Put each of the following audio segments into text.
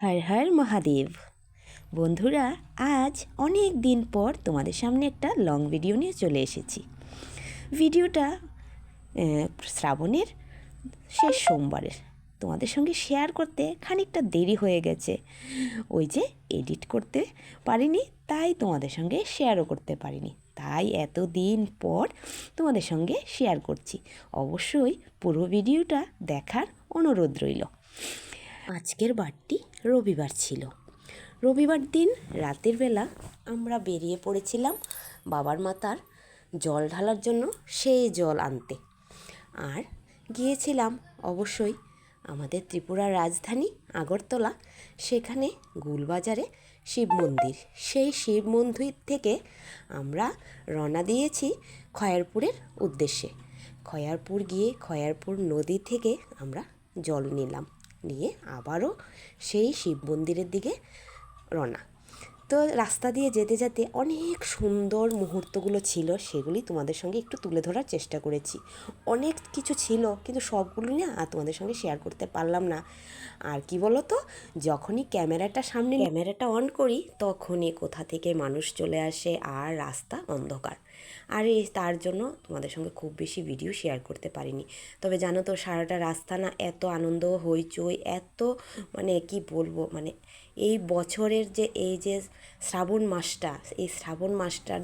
হর হর মহাদেব। বন্ধুরা, আজ অনেক দিন পর তোমাদের সামনে একটা লং ভিডিও নিয়ে চলে এসেছি। ভিডিওটা শ্রাবণের শেষ সোমবারের। তোমাদের সঙ্গে শেয়ার করতে খানিকটা দেরি হয়ে গেছে। ওই যে এডিট করতে পারিনি, তাই তোমাদের সঙ্গে শেয়ারও করতে পারিনি। তাই এত দিন পর তোমাদের সঙ্গে শেয়ার করছি। অবশ্যই পুরো ভিডিওটা দেখার অনুরোধ রইল। আজকের বারটি রবিবার ছিল। রবিবার দিন রাতের বেলা আমরা বেরিয়ে পড়েছিলাম বাবার মাতার জল ঢালার জন্য সেই জল আনতে। আর গিয়েছিলাম অবশ্যই আমাদের ত্রিপুরার রাজধানী আগরতলা, সেখানে গুলবাজারে শিব মন্দির। সেই শিব মন্দির থেকে আমরা রওনা দিয়েছি খয়ারপুরের উদ্দেশ্যে। খয়ারপুর গিয়ে খয়ারপুর নদী থেকে আমরা জল নিলাম। নিয়ে আবারও সেই শিব মন্দিরের দিকে রওনা। তো রাস্তা দিয়ে যেতে যেতে অনেক সুন্দর মুহূর্তগুলো ছিল, সেগুলি তোমাদের সঙ্গে একটু তুলে ধরার চেষ্টা করেছি। অনেক কিছু ছিল, কিন্তু সবগুলো না আর তোমাদের সঙ্গে শেয়ার করতে পারলাম না। আর কি বলো তো যখনই ক্যামেরাটা সামনে ক্যামেরাটা অন করি, তখনই কোথা থেকে মানুষ চলে আসে আর রাস্তা অন্ধকার। আর এই তার জন্য তোমাদের সঙ্গে খুব বেশি ভিডিও শেয়ার করতে পারিনি। তবে জানো তো, সারাটা রাস্তা না এত আনন্দ, হইচই, এত মানে কি বলব মানে এই বছরের যে এই যে শ্রাবণ মাসটা, এই শ্রাবণ মাসটার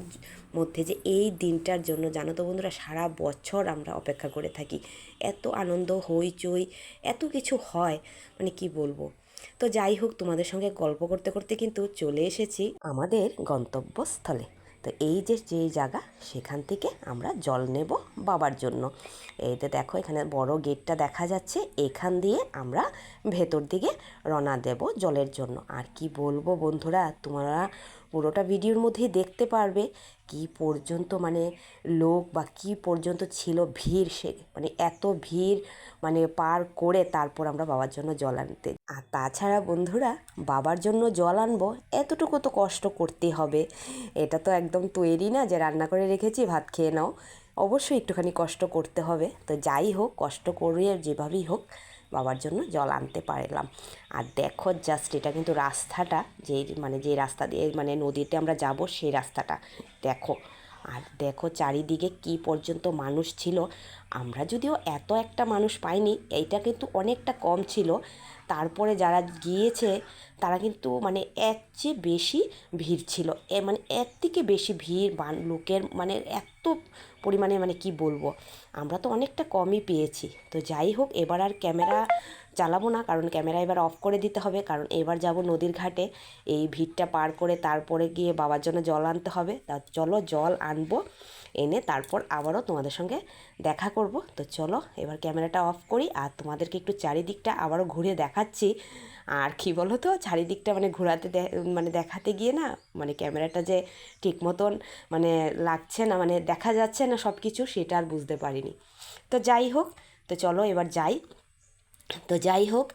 মধ্যে যে এই দিনটার জন্য জানো তো বন্ধুরা, সারা বছর আমরা অপেক্ষা করে থাকি। এত আনন্দ, হইচই, এত কিছু হয় মানে কি বলব? তো যাই হোক, তোমাদের সঙ্গে গল্প করতে করতে কিন্তু চলে এসেছি আমাদের গন্তব্যস্থলে। তো এই যে যে জায়গা, সেখান থেকে আমরা জল নেব বাবার জন্য। এইতে দেখো, এখানে বড় গেটটা দেখা যাচ্ছে। এখান দিয়ে আমরা ভেতর দিকে রনা দেব জলের জন্য। আর কি বলব বন্ধুরা, তোমরা পুরোটা ভিডিওর মধ্যেই দেখতে পারবে কি পর্যন্ত মানে লোক বা কি পর্যন্ত ছিল ভিড় সে মানে এত ভিড় মানে পার করে তারপর আমরা বাবার জন্য জল আনতে। আর তাছাড়া বন্ধুরা, বাবার জন্য জল আনব এতটুকু তো কষ্ট করতে হবে। এটা তো একদম তৈরি না যে রান্না করে রেখেছি, ভাত খেয়ে নাও। অবশ্যই একটুখানি কষ্ট করতে হবে। তো যাই হোক, কষ্ট করে যেভাবেই হোক বাবার জন্য জল আনতে পারলাম। আর দেখো জাস্ট এটা কিন্তু রাস্তাটা যে মানে যে রাস্তা দিয়ে মানে নদীতে আমরা যাব সেই রাস্তাটা। দেখো আর দেখো চারিদিকে কি পর্যন্ত মানুষ ছিল। আমরা যদিও এত একটা মানুষ পাইনি, এইটা কিন্তু অনেকটা কম ছিল। তারপরে যারা গিয়েছে, তারা কিন্তু মানে এক চেয়ে বেশি ভিড় ছিল। এ মানে এক থেকে বেশি ভিড় লোকের মানে এত পরিমাণে মানে কি বলব? আমরা তো অনেকটা কমই পেয়েছি। তো যাই হোক, এবার আর ক্যামেরা চালাবো না, কারণ ক্যামেরা এবার অফ করে দিতে হবে, কারণ এবার যাব নদীর ঘাটে। এই ভিড়টা পার করে তারপরে গিয়ে বাবার জন্য জল আনতে হবে। তা চলো জল আনব, এনে তারপর আবারও তোমাদের সঙ্গে দেখা করব। তো চলো, এবার ক্যামেরাটা অফ করি, আর তোমাদেরকে একটু চারিদিকটা আবারও ঘুরে দেখাচ্ছি। আর কি বলো তো চারিদিকটা মানে ঘোরাতে মানে দেখাতে গিয়ে না মানে ক্যামেরাটা যে ঠিক মতন মানে লাগছে না মানে দেখা যাচ্ছে না সব কিছু সেটা আর বুঝতে পারিনি। তো যাই হোক, তো চলো এবার যাই। তো যাই হোক,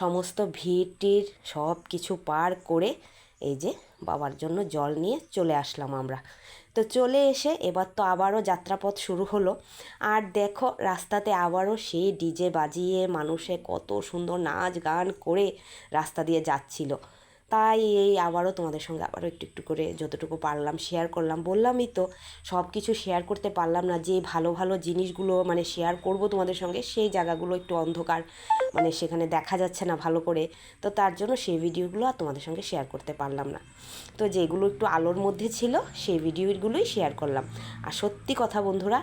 সমস্ত ভিড় টির সব কিছু পার করে এই যে বাবার জন্য জল নিয়ে চলে আসলাম আমরা। তো চলে এসে এবার তো আবারও যাত্রাপথ শুরু হলো। আর দেখো রাস্তাতে আবারও সেই ডিজে বাজিয়ে মানুষে কত সুন্দর নাচ গান করে রাস্তা দিয়ে যাচ্ছিল। তাই এই আবারও তোমাদের সঙ্গে আবারও একটু একটু করে যতটুকু পারলাম শেয়ার করলাম। বললামই তো সব কিছু শেয়ার করতে পারলাম না, যে ভালো ভালো জিনিসগুলো মানে শেয়ার করব তোমাদের সঙ্গে, সেই জায়গাগুলো একটু অন্ধকার মানে সেখানে দেখা যাচ্ছে না ভালো করে। তো তার জন্য সেই ভিডিওগুলো আর তোমাদের সঙ্গে শেয়ার করতে পারলাম না। তো যেগুলো একটু আলোর মধ্যে ছিল, সেই ভিডিওগুলোই শেয়ার করলাম। আর সত্যি কথা বন্ধুরা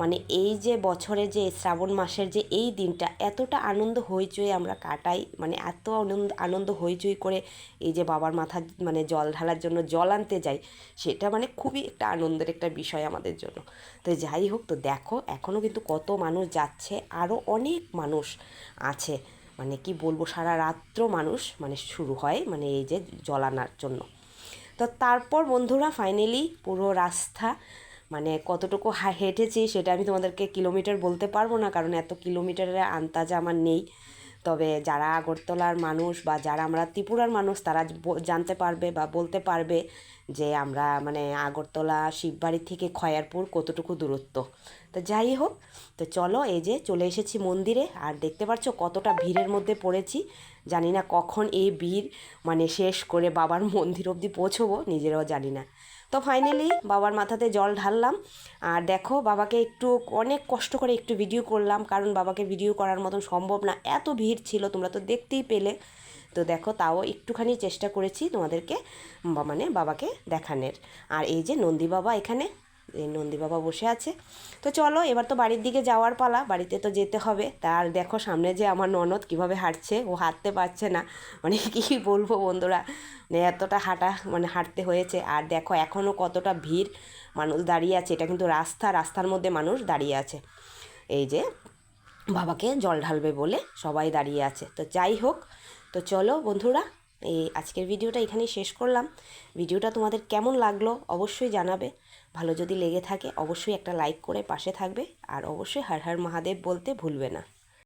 মানে এই যে বছরে যে শ্রাবণ মাসের যে এই দিনটা, এতটা আনন্দ হইচই আমরা কাটাই মানে এত আনন্দ আনন্দ হইচই করে এই যে বাবার মাথা মানে জল ঢালার জন্য জল আনতে যাই, সেটা মানে খুবই একটা আনন্দের একটা বিষয় আমাদের জন্য। তো যাই হোক, তো দেখো এখনও কিন্তু কত মানুষ যাচ্ছে আরও অনেক মানুষ আছে মানে কি বলব, সারা রাত্র মানুষ মানে শুরু হয় মানে এই যে জল আনার জন্য। তো তারপর বন্ধুরা ফাইনালি পুরো রাস্তা মানে কতটুকু হেঁটেছি সেটা আমি তোমাদেরকে কিলোমিটার বলতে পারব না, কারণ এত কিলোমিটারের আন্দাজ আমার নেই। তবে যারা আগরতলার মানুষ বা যারা আমরা ত্রিপুরার মানুষ, তারা জানতে পারবে বা বলতে পারবে যে আমরা মানে আগরতলা, শিববাড়ি থেকে খয়ারপুর কতটুকু দূরত্ব। তো যাই হোক, তো চলো এই যে চলে এসেছি মন্দিরে, আর দেখতে পাচ্ছ কতটা ভিড়ের মধ্যে পড়েছি। জানি না কখন এই ভিড় মানে শেষ করে বাবার মন্দির অবধি পৌঁছবো, নিজেরাও জানি না। তো ফাইনালি বাবার মাথাতে জল ঢাললাম। আর দেখো বাবাকে একটু অনেক কষ্ট করে একটু ভিডিও করলাম, কারণ বাবাকে ভিডিও করার মতন সম্ভব না। এত ভিড় ছিল, তোমরা তো দেখতেই পেলে। তো দেখো তাও একটুখানি চেষ্টা করেছি তোমাদেরকে মানে বাবাকে দেখানোর। আর এই যে নন্দী বাবা এখানে নন্দী বাবা বসে আছে। তো চলো, এবার তো বাড়ির দিকে যাওয়ার পালা, বাড়িতে তো যেতে হবে। তার দেখো সামনে যে আমার ননদ কীভাবে হাঁটছে, ও হাঁটতে পারছে না। মানে কি বলব বন্ধুরা মানে এতটা হাঁটা মানে হাঁটতে হয়েছে। আর দেখো এখনও কতটা ভিড় মানুষ দাঁড়িয়ে আছে। এটা কিন্তু রাস্তা, রাস্তার মধ্যে মানুষ দাঁড়িয়ে আছে। এই যে বাবাকে জল ঢালবে বলে সবাই দাঁড়িয়ে আছে। তো যাই হোক, তো চলো বন্ধুরা এই আজকের ভিডিওটা এখানেই শেষ করলাম। ভিডিওটা তোমাদের কেমন লাগল অবশ্যই জানাবে। ভালো যদি লেগে থাকে, অবশ্যই একটা লাইক করে পাশে থাকবে। আর অবশ্যই হর হর মহাদেব বলতে ভুলবে না।